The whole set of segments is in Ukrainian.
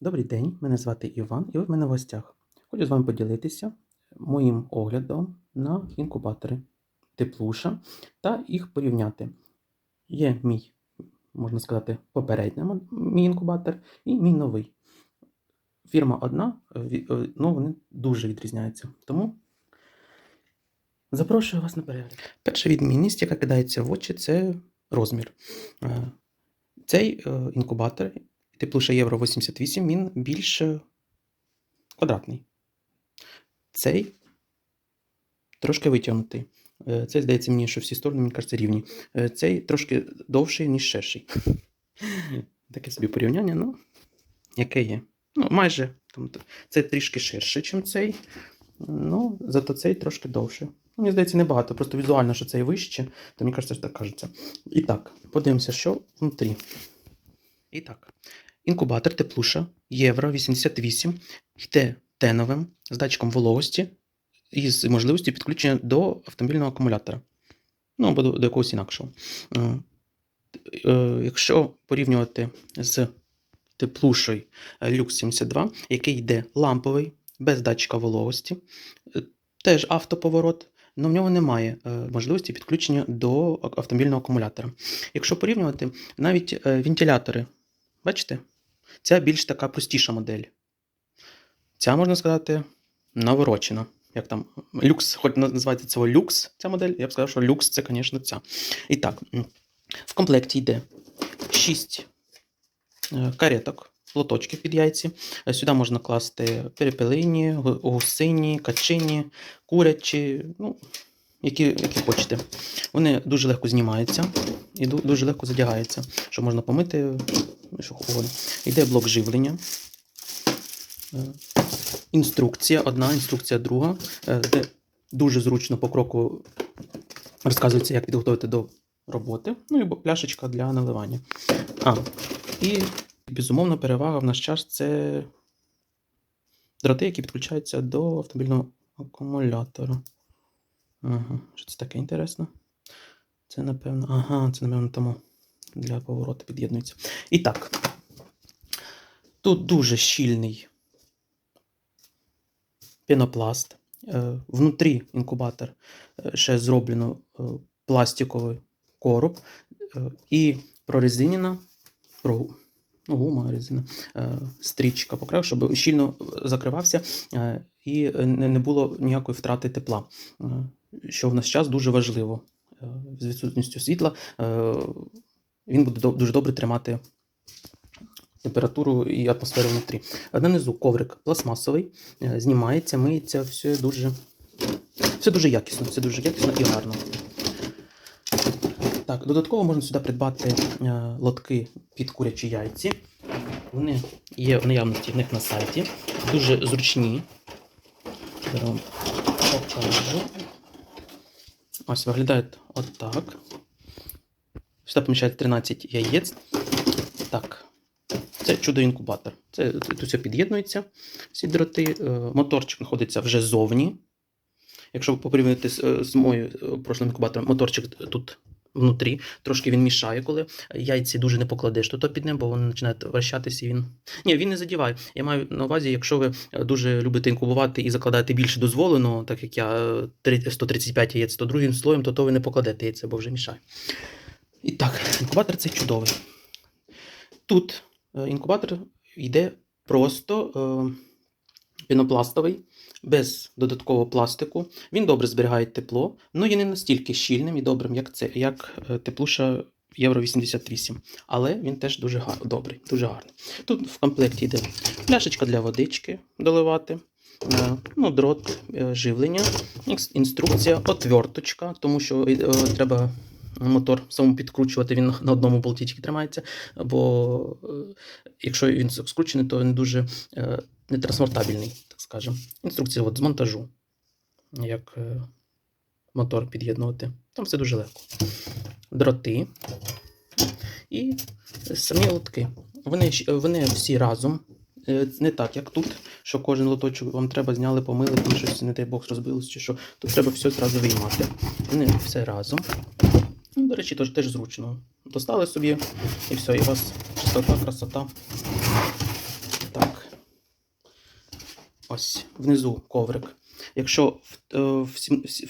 Добрий день, мене звати Іван, і ви в мене в гостях. Хочу з вами поділитися моїм оглядом на інкубатори Теплуша та їх порівняти. Є мій, можна сказати, попередній мій інкубатор і мій новий. Фірма одна, але вони дуже відрізняються. Тому запрошую вас на перегляд. Перша відмінність, яка кидається в очі, це розмір. Е, Цей е, інкубатор Теплуша Євро 88, він більш е, квадратний. Цей трошки витягнутий. Е, Цей, здається, мені, що всі сторони, мені кажеться, рівні. Е, Цей трошки довший, ніж ширший. Таке собі порівняння, ну, яке є. Ну, майже. Цей трішки ширший, ніж цей. Ну, зато цей трошки довше. Мені здається, небагато. Просто візуально, що цей вище, то мені кажеться, що так кажеться. І так, подивимося, що внутрі. І так. Інкубатор Теплуша Євро 88 йде теновим з датчиком вологості і з можливістю підключення до автомобільного акумулятора. Ну, або до, до якогось інакшого. Е, е, Якщо порівнювати з теплушою Lux 72, який йде ламповий, без датчика вологості, е, теж автоповорот, але в нього немає е, можливості підключення до автомобільного акумулятора. Якщо порівнювати, навіть е, вентилятори, бачите? Ця більш така простіша модель. Ця, можна сказати, наворочена. Як там люкс, хоч називається це люкс, ця модель, я б сказав, що люкс це, звісно, ця. І так, в комплекті йде 6 кареток, лоточки під яйці. Е, Сюди можна класти перепелині, гусині, качині, курячі, ну, які, які хочете. Вони дуже легко знімаються і дуже легко задягаються, що можна помити. Йде блок живлення. Е, Інструкція одна, інструкція друга, е, де дуже зручно по кроку розказується, як підготувати до роботи. Ну і пляшечка для наливання. А, і безумовна перевага в наш час це дроти, які підключаються до автомобільного акумулятора. Ага, що це таке інтересно? Це, напевно. Ага, це, напевно, тому для повороту під'єднується. І так. Тут дуже щільний пінопласт. Е, Внутрі інкубатор е, ще зроблено е, пластиковий короб і прорезинена про, ну, гума резина, стрічка покрив, щоб щільно закривався і не було ніякої втрати тепла, що в наш час дуже важливо. З відсутністю світла він буде дуже добре тримати температуру і атмосферу внутрі. Нанизу коврик пластмасовий, е, знімається, миється, все дуже, все дуже якісно, все дуже якісно і гарно. Так, додатково можна сюди придбати е, лотки під курячі яйці. Вони є в наявності в них на сайті. Дуже зручні. Ось виглядають отак. Сюди поміщається 13 яєць. Так. Це чудо-інкубатор. Це тут все під'єднується, всі дроти. Е, Моторчик знаходиться вже ззовні. Якщо порівняти з, е, з моєю е, прошлим інкубатором, моторчик тут внутрі. Трошки він мішає, коли яйці дуже не покладеш, то, то під ним, бо вони починають вращатися. і Він... Ні, він не задіває. Я маю на увазі, якщо ви дуже любите інкубувати і закладаєте більше дозволеного, так як я е, 135 яєць, то другим слоєм, то, то ви не покладете яйця, бо вже мішає. І так, інкубатор цей чудовий. Тут е, інкубатор йде просто е, пінопластовий, без додаткового пластику. Він добре зберігає тепло, але є не настільки щільним і добрим, як це, як е, теплуша Євро 88. Але він теж дуже гар, добрий, дуже гарний. Тут в комплекті йде пляшечка для водички доливати. Ну, дрот живлення, інструкція, отверточка, тому що треба мотор самому підкручувати, він на- одному болті тільки тримається, бо е, якщо він скручений, то він дуже е, нетранспортабельний, так скажемо. Інструкція от, з монтажу, як е, мотор під'єднувати. Там все дуже легко. Дроти і самі лотки. Вони, вони всі разом. Не так, як тут, що кожен лоточок вам треба зняли, помили, там щось, не дай Бог, розбилось чи що. Тут треба все зразу виймати. Вони все разом. Ну, До речі, теж, теж зручно. Достали собі і все, і у вас чистота, красота. Так. Ось внизу коврик. Якщо в, е, в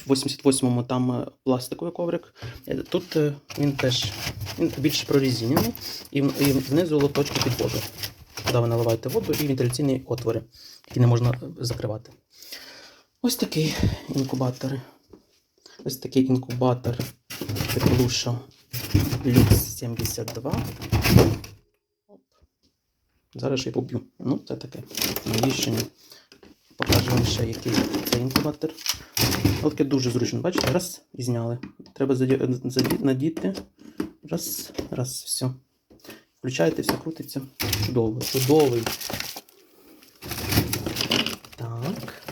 в 88-му там е, пластиковий коврик, е, тут е, він теж він більш прорізинений, і, внизу лоточки під воду. Куди ви наливаєте воду і вентиляційні отвори, які не можна е, закривати. Ось такий інкубатор. Ось такий інкубатор Теплуша Lux 72. Оп. Зараз й поб'ю. Ну, це таке. Ні? Покажу вам ще, який це інкубатор. Таке дуже зручно. Бачите, раз і зняли. Треба надіти. Раз, раз, все. Включаєте, все крутиться. Чудово, чудовий. Так.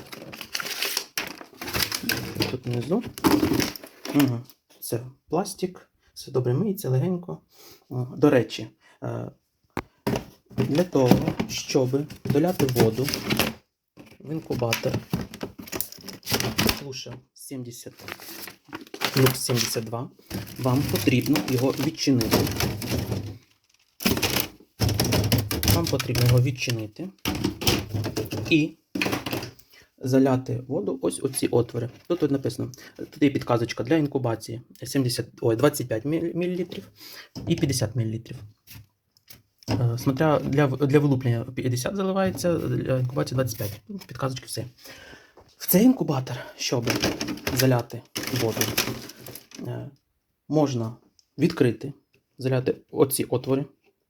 Тут внизу. Угу. Це пластик, все добре миється, легенько. До речі, е, для того, щоб доляти воду в інкубатор, слуша 70, люкс 72, вам потрібно його відчинити. Вам потрібно його відчинити і заляти воду ось у ці отвори. Тут от написано, тут є підказочка для інкубації 70, ой, 25 мл і 50 мл. Е, Смотря для, для вилуплення 50 заливається, для інкубації 25. Ну, Підказочки все. В цей інкубатор, щоб заляти воду, е, можна відкрити, заляти оці отвори,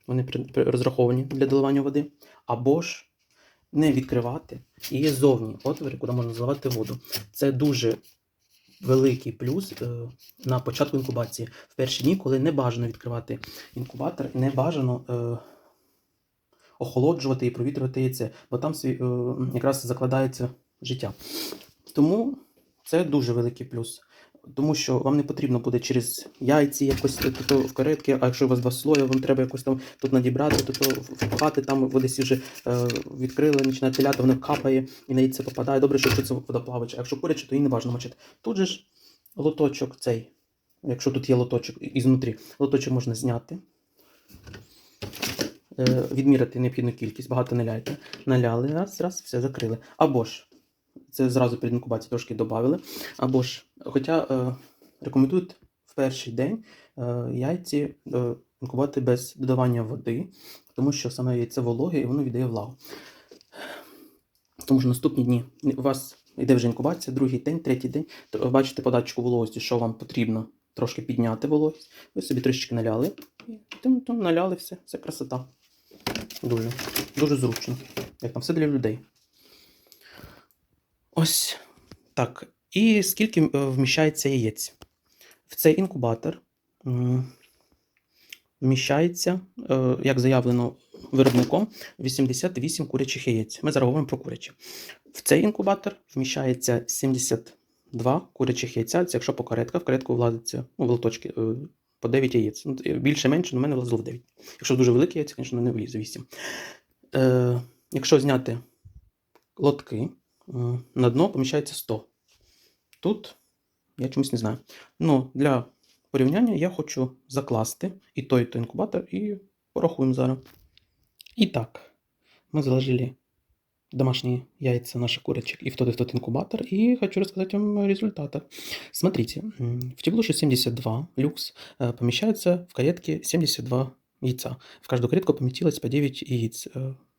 вони розраховані для доливання води, або ж не відкривати. І є зовні отвори, куди можна заливати воду. Це дуже великий плюс е, на початку інкубації. В перші дні, коли не бажано відкривати інкубатор, не бажано е, охолоджувати і провітрювати яйце, бо там е, якраз закладається життя. Тому це дуже великий плюс. Тому що вам не потрібно буде через яйці якось е, то в каретки, а якщо у вас два слої, вам треба якось там тут надібрати, то, впхати, там ви десь вже е, відкрили, починає теляти, воно капає і на яйце попадає. Добре, що це водоплавача. А якщо куряче, то її не бажано мочити. Тут же ж лоточок цей, якщо тут є лоточок ізнутрі, лоточок можна зняти. Е, відміряти необхідну кількість, багато не ляйте. Наляли, раз, раз, все закрили. Або ж це зразу перед інкубацією трошки додали. Або ж, хоча е, рекомендують в перший день е, яйці е, інкубувати без додавання води, тому що саме яйце вологе і воно віддає влагу. Тому що наступні дні у вас йде вже інкубація, другий день, третій день, то бачите по датчику вологості, що вам потрібно трошки підняти вологість. Ви собі трішечки наляли, і тим, тим наляли все, це красота. Дуже, дуже зручно. Як там все для людей. Ось так. І скільки е, вміщається яєць? В цей інкубатор вміщається, е, як заявлено виробником, 88 курячих яєць. Ми зараз говоримо про курячі. В цей інкубатор вміщається 72 курячих яйця. Це якщо по каретках, в каретку владиться ну, в лоточки е, по 9 яєць. Ну, Більше-менше, у мене влазило 9. Якщо дуже великі яйця, звісно, не влізе 8. Е, якщо зняти лотки, на дно поміщається 100. Тут я чомусь не знаю. Ну, для порівняння я хочу закласти і той, і той інкубатор, і порахуємо зараз. І так, мы заложили домашние яйца наших курочек и в тот и в тот инкубатор. И хочу рассказать вам о результатах. Смотрите, м, в теплуше 72 люкс э, помещается в каретке 72 яйца. В каждую каретку поместилось по 9 яиц.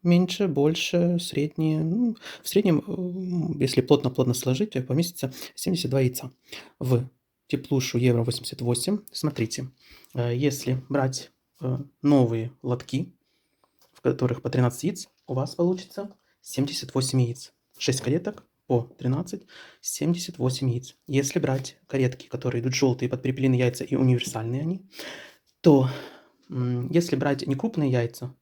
Э, Меньше, больше, средние. Ну, в среднем, м, если плотно-плотно сложить, э, поместится 72 яйца. В теплушу Евро 88, смотрите, э, если брать э, новые лотки, в которых по 13 яиц, у вас получится 78 яиц. 6 кареток по 13, 78 яиц. Если брать каретки, которые идут желтые, подприпленные яйца и универсальные они, то если брать некрупные яйца,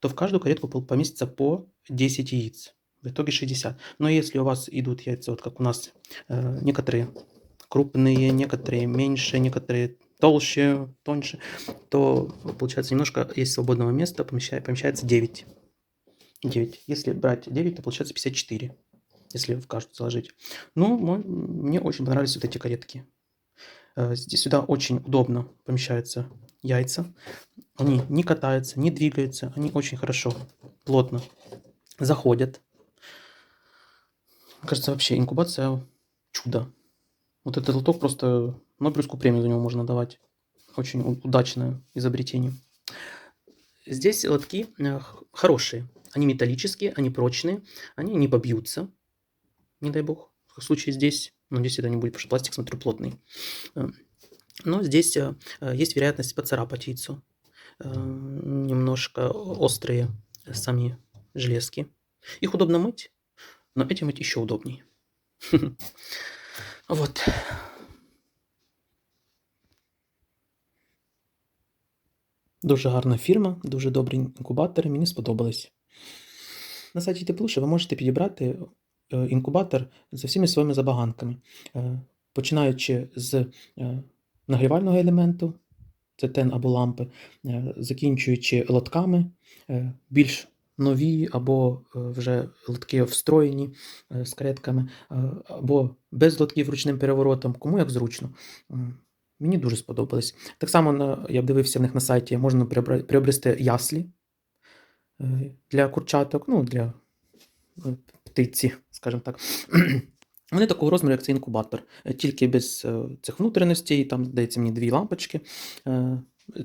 то в каждую каретку пол- поместится по 10 яиц. В итоге 60. Но если у вас идут яйца, вот как у нас, э, некоторые крупные, некоторые меньше, некоторые толще, тоньше, то получается немножко есть свободного места, помеща- помещается 9. 9. Если брать 9, то получается 54. Если в каждую заложить. Ну, мне очень понравились вот эти каретки. Э, Здесь сюда очень удобно помещаются яйца. Они не катаются, не двигаются. Они очень хорошо, плотно заходят. Кажется, вообще инкубация чудо. Вот этот лоток просто Нобелевскую премию за него можно давать. Очень удачное изобретение. Здесь лотки э, хорошие. Они металлические, они прочные, они не побьются, не дай бог. В случае здесь, ну, здесь это не будет, потому что пластик, смотрю, плотный. Э, Но здесь э, э, есть вероятность поцарапать яйцо. Э, Немножко острые сами железки. Их удобно мыть, но этим мыть еще удобнее. Вот. Дуже гарна фірма, дуже добрі інкубатори, мені сподобались. На сайті Теплуша ви можете підібрати е, інкубатор з всіма своїми забаганками, Е, починаючи з е, нагрівального елементу, це тен або лампи, е, закінчуючи лотками, е, більш нові або е, вже лотки встроєні е, з каретками, е, або без лотків ручним переворотом, кому як зручно. Мені дуже сподобались. Так само я дивився в них на сайті, можна приобрести яслі е, для курчаток, ну, для е, птиці, скажімо так. Вони такого розміру, як цей інкубатор, е, тільки без е, цих внутрішностей, там, здається, мені дві лампочки.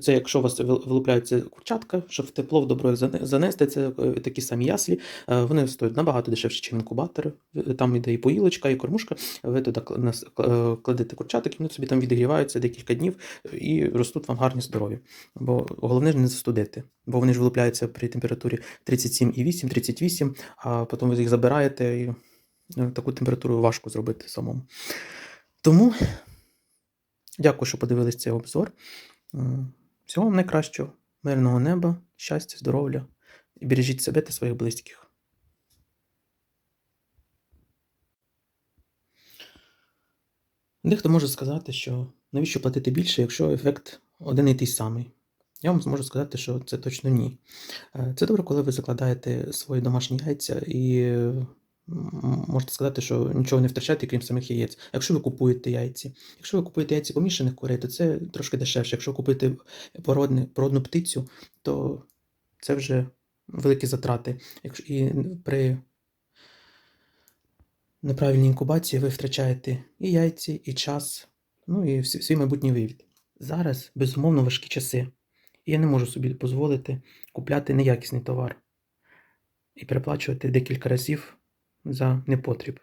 Це якщо у вас вил- вилупляється курчатка, щоб тепло в добро занести, це е, такі самі яслі. Е, Вони стоять набагато дешевше, ніж інкубатор. Е, Там іде і поїлочка, і кормушка. Ви туди кладете курчаток, і вони собі там відігріваються декілька днів і ростуть вам гарні здорові. Бо головне ж не застудити, бо вони ж вилупляються при температурі 37,8, 38, а потім ви їх забираєте і таку температуру важко зробити самому. Тому дякую, що подивились цей обзор. М, Всього вам найкращого, мирного неба, щастя, здоров'я і бережіть себе та своїх близьких. Дехто може сказати, що навіщо платити більше, якщо ефект один і той самий. Я вам зможу сказати, що це точно ні. Е, Це добре, коли ви закладаєте свої домашні яйця і е, можете сказати, що нічого не втрачаєте, крім самих яєць. Якщо ви купуєте яйці, якщо ви купуєте яйці помішаних курей, то це трошки дешевше. Якщо купуєте породне, породну птицю, то це вже великі затрати. Якщо і при неправильній інкубації ви втрачаєте і яйці, і час, ну і свій майбутній вивід. Зараз, безумовно, важкі часи. І я не можу собі дозволити купляти неякісний товар і переплачувати декілька разів за непотріб.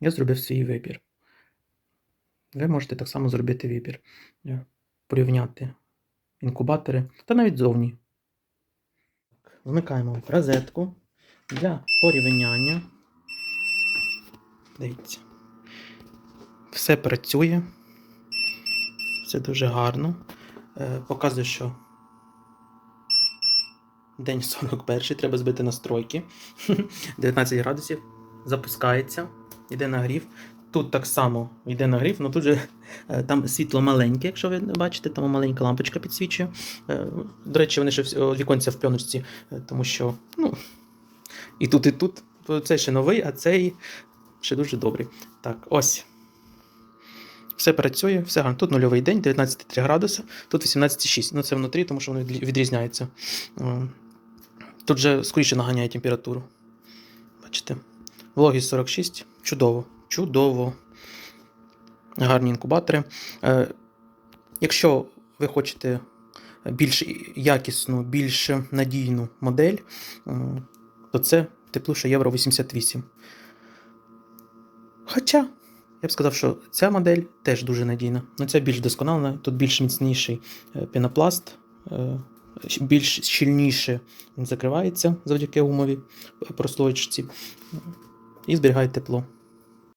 Я зробив свій вибір. Ви можете так само зробити вибір. Порівняти інкубатори та навіть зовні. Вмикаємо розетку для порівняння. Дивіться. Все працює. Все дуже гарно. Е, Показує, що день 41, треба збити настройки. 19 градусів. Запускається, йде нагрів. Тут так само йде нагрів, але тут же е, там світло маленьке, якщо ви бачите, там маленька лампочка підсвічує. Е, До речі, вони ще віконця в пленочці, е, тому що ну, і тут, і тут. Цей ще новий, а цей ще дуже добрий. Так, ось. Все працює, все гарно. Тут нульовий день, 19,3 градуса, тут 18,6. Ну це внутрі, тому що воно відрізняється. Тут же скоріше наганяє температуру. Бачите? Вологість 46. Чудово. Чудово. Гарні інкубатори. Е, Якщо ви хочете більш якісну, більш надійну модель, то це теплуша Євро 88. Хоча, я б сказав, що ця модель теж дуже надійна. Ну, ця більш досконала, тут більш міцніший е, пінопласт, е, більш щільніше він закривається завдяки гумовій прослойчці і зберігає тепло.